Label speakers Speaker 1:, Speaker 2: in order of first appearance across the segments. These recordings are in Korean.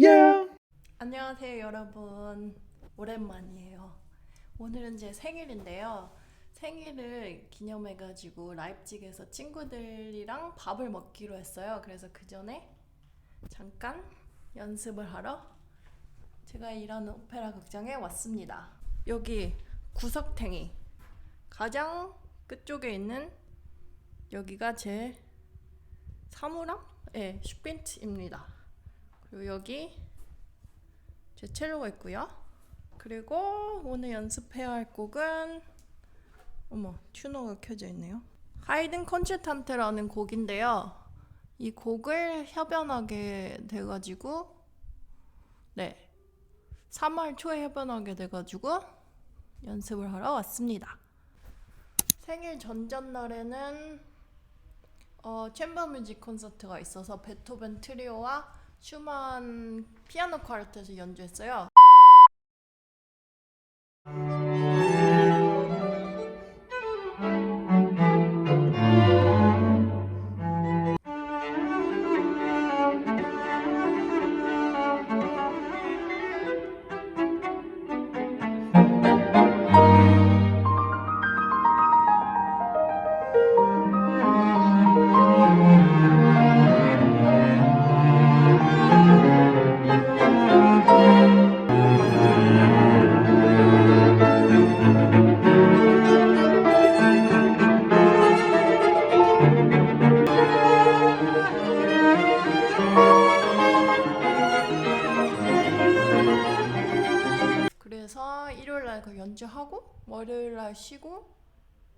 Speaker 1: yeah.
Speaker 2: 안녕하세요 여러분. 오랜만이에요. 오늘은 제 생일인데요. 생일을 기념해가지고 라입직에서 친구들이랑 밥을 먹기로 했어요. 그래서 그 전에 잠깐 연습을 하러 제가 일하는 오페라 극장에 왔습니다. 여기 구석탱이. 가장 끝쪽에 있는 여기가 제 사물함? 네, 슈빈트입니다 그리고 여기 제 첼로가 있고요. 그리고 오늘 연습해야 할 곡은 어머 튜너가 켜져 있네요. 하이든 컨체탄테라는 곡인데요. 이 곡을 협연하게 돼가지고 네 3월 초에 협연하게 돼가지고 연습을 하러 왔습니다. 생일 전전날에는 어, 챔버 뮤직 콘서트가 있어서 베토벤 트리오와 슈만 피아노 쿼르텟을 연주했어요.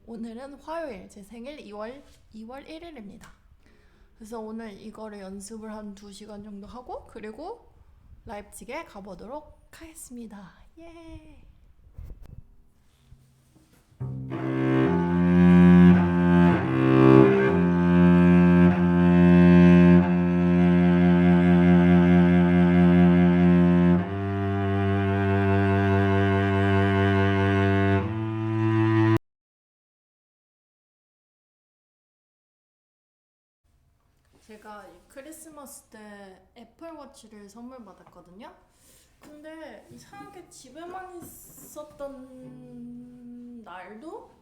Speaker 2: 오늘은 화요일 제 생일 2월 2월 1일입니다. 그래서 오늘 이거를 연습을 한 2시간 정도 하고 그리고 라입직에 가보도록 하겠습니다. 예. 제가 이 크리스마스 때 애플워치를 선물 받았거든요. 근데 이상하게 집에만 있었던 날도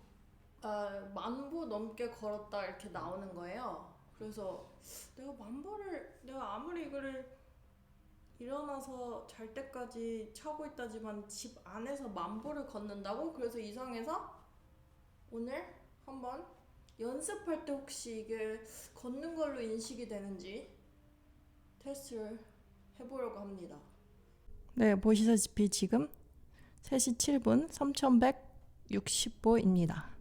Speaker 2: 아, 만보 넘게 걸었다 이렇게 나오는 거예요. 그래서 내가 만보를 내가 아무리 이거를 일어나서 잘 때까지 차고 있다지만 집 안에서 만보를 걷는다고? 그래서 이상해서 오늘 한번 연습할 때 혹시 이게 걷는 걸로 인식이 되는지 테스트를 해보려고 합니다. 네, 보시다시피 지금 3시 7분 3160보입니다.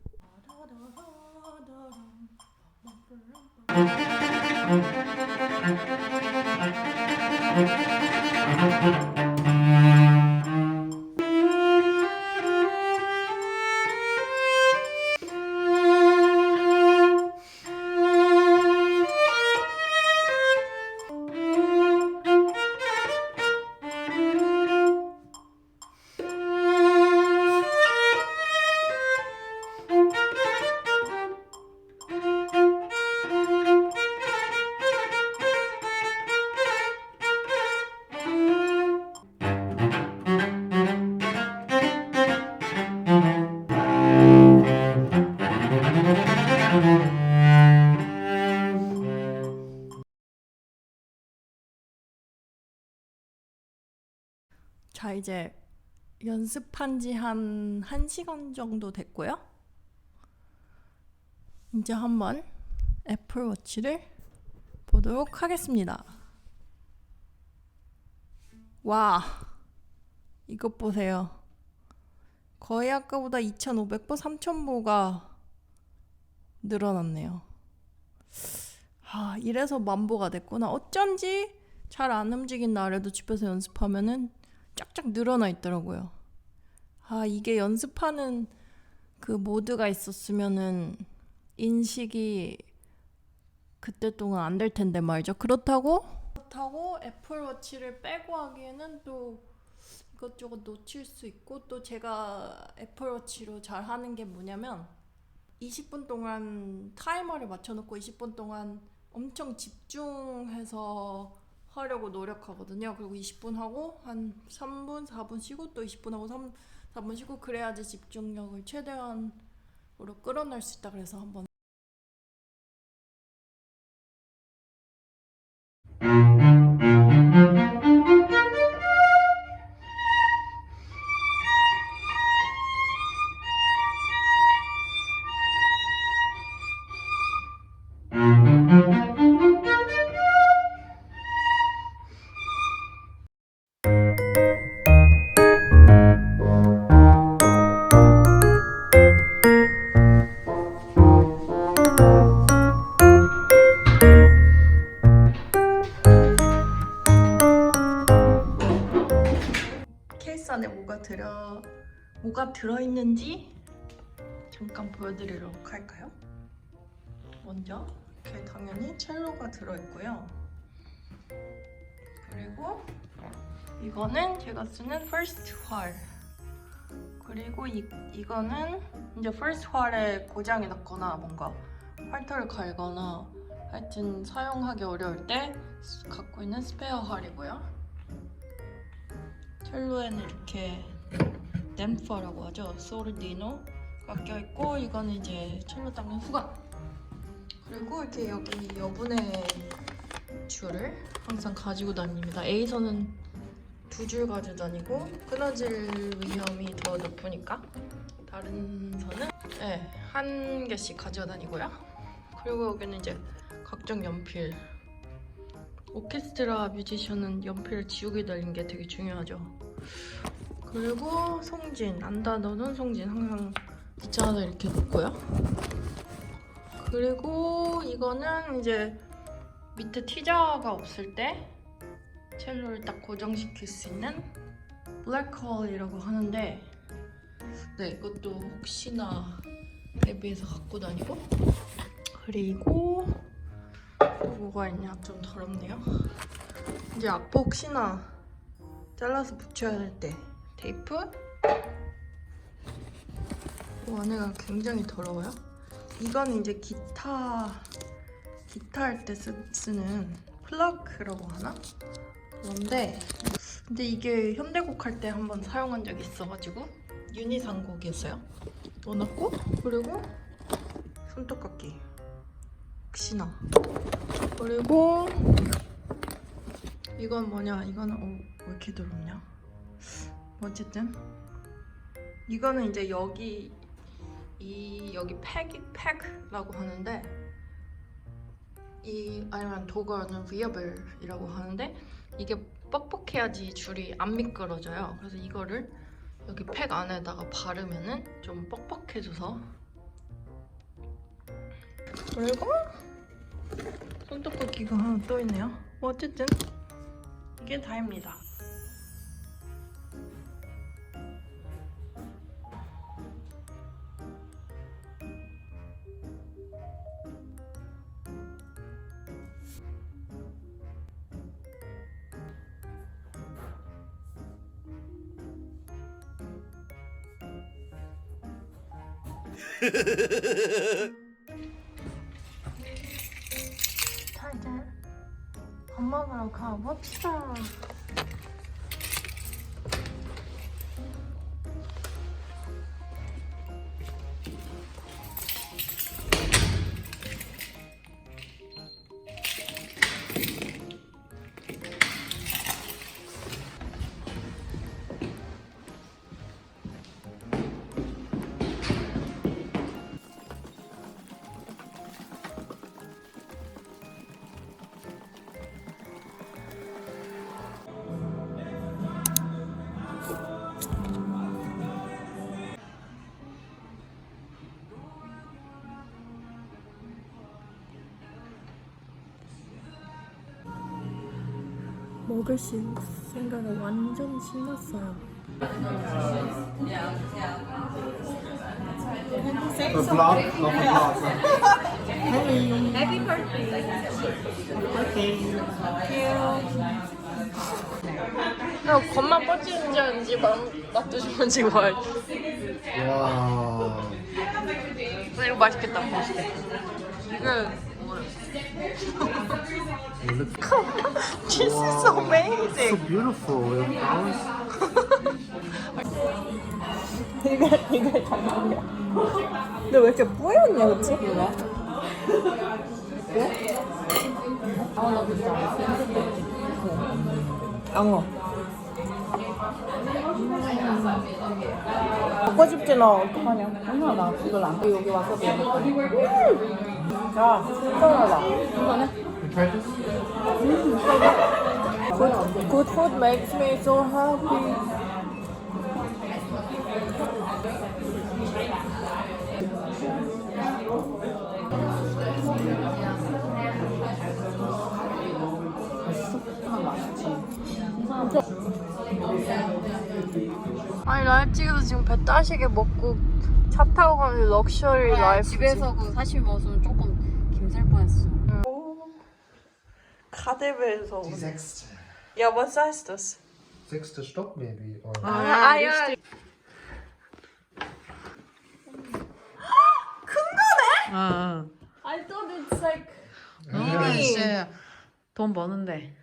Speaker 2: 이제 연습한 지 한 1시간 정도 됐고요. 이제 한번 애플워치를 보도록 하겠습니다. 와, 이것 보세요. 거의 아까보다 2,500보, 3,000보가 늘어났네요. 아, 이래서 만보가 됐구나. 어쩐지 잘 안 움직인 날에도 집에서 연습하면은 쫙쫙 늘어나 있더라고요. 아, 이게 연습하는 그 모드가 있었으면은 인식이 그때 동안 안 될 텐데 말이죠. 그렇다고 그렇다고 애플워치를 빼고 하기에는 또 이것저것 놓칠 수 있고 또 제가 애플워치로 잘 하는 게 뭐냐면 20분 동안 타이머를 맞춰놓고 20분 동안 엄청 집중해서 하려고 노력하거든요. 그리고 20분 하고 한 3분, 4분 쉬고 또 20분 하고 3, 4분 쉬고 그래야지 집중력을 최대한으로 끌어낼 수 있다 그래서 한번 뭐가 들어 있는지 잠깐 보여드리도록 할까요? 먼저 이렇게 당연히 첼로가 들어 있고요. 그리고 이거는 제가 쓰는 first 활. 그리고 이 이거는 이제 first 활에 고장이 났거나 뭔가 활터를 갈거나 하여튼 사용하기 어려울 때 갖고 있는 스페어 활이고요. 첼로에는 이렇게 댐퍼라고 하죠. 소르디노가 껴있고 이거는 이제 첼로 닦는 수건. 그리고 이렇게 여기 여분의 줄을 항상 가지고 다닙니다. A선은 두 줄 가지고 다니고 끊어질 위험이 더 높으니까 다른 선은 네, 한 개씩 가지고 다니고요. 그리고 여기는 이제 각종 연필 오케스트라 뮤지션은 연필을 지우개 달린 게 되게 중요하죠. 그리고 송진 안 닫아놓은 송진 항상 귀찮아서 이렇게 놓고요. 그리고 이거는 이제 밑에 티자가 없을 때 첼로를 딱 고정시킬 수 있는 블랙홀이라고 하는데 네 이것도 혹시나 대비해서 갖고 다니고 그리고 뭐가 있냐 좀 더럽네요. 이제 앞에 혹시나 잘라서 붙여야 될 때 테이프 이 안에가 굉장히 더러워요. 이건 이제 기타 기타 할 때 쓰는 플러그라고 하나? 그런데 근데 이게 현대곡 할 때 한번 사용한 적이 있어가지고 유니상 곡이었어요. 넣어놨고 그리고 손톱깎이 혹시나 그리고 이건 뭐냐 이거는 어, 왜 이렇게 더럽냐 어쨌든 이거는 이제 여기 이 여기 팩이 팩라고 하는데 이 아니면 독어는 위어블이라고 하는데 이게 뻑뻑해야지 줄이 안 미끄러져요. 그래서 이거를 여기 팩 안에다가 바르면은 좀 뻑뻑해져서 그리고 손톱깎이가 하나 또 있네요. 뭐 어쨌든 이게 다입니다. 자 이제 밥 먹으러 가봅시다. 먹을 수 생각에 완전 신났어요. Happy birthday. 형 겉만 뻗치는지 아닌지 맘 놔두시면지 말.
Speaker 1: 와.
Speaker 2: 이거 맛있겠다. 맛있겠다. 이거 This is amazing.
Speaker 1: So beautiful.
Speaker 2: 이게 이게 장난이야. 근데 왜 이렇게 뿌였냐, 그치? 왜? 앙어. 먹고 싶지 너 어떡하냐?
Speaker 3: 엄마 나 이걸 안 돼. 여기 와서 배
Speaker 2: 야,
Speaker 1: try this?
Speaker 2: Good, good food makes me so happy. 아니 라이프치기도 지금 배 따시게 먹고 차 타고 가는 럭셔리 라이프
Speaker 3: 집에서 그 사실 먹었으면 조금 김살 뻔했어.
Speaker 2: 카데베에서
Speaker 1: Die sechste.
Speaker 2: Ja, was heißt das?
Speaker 1: Sechste Stock maybe. Or
Speaker 2: 아, 아, 야.
Speaker 3: 아,
Speaker 2: I thought it's like
Speaker 3: 이미 이제 돈 버는데.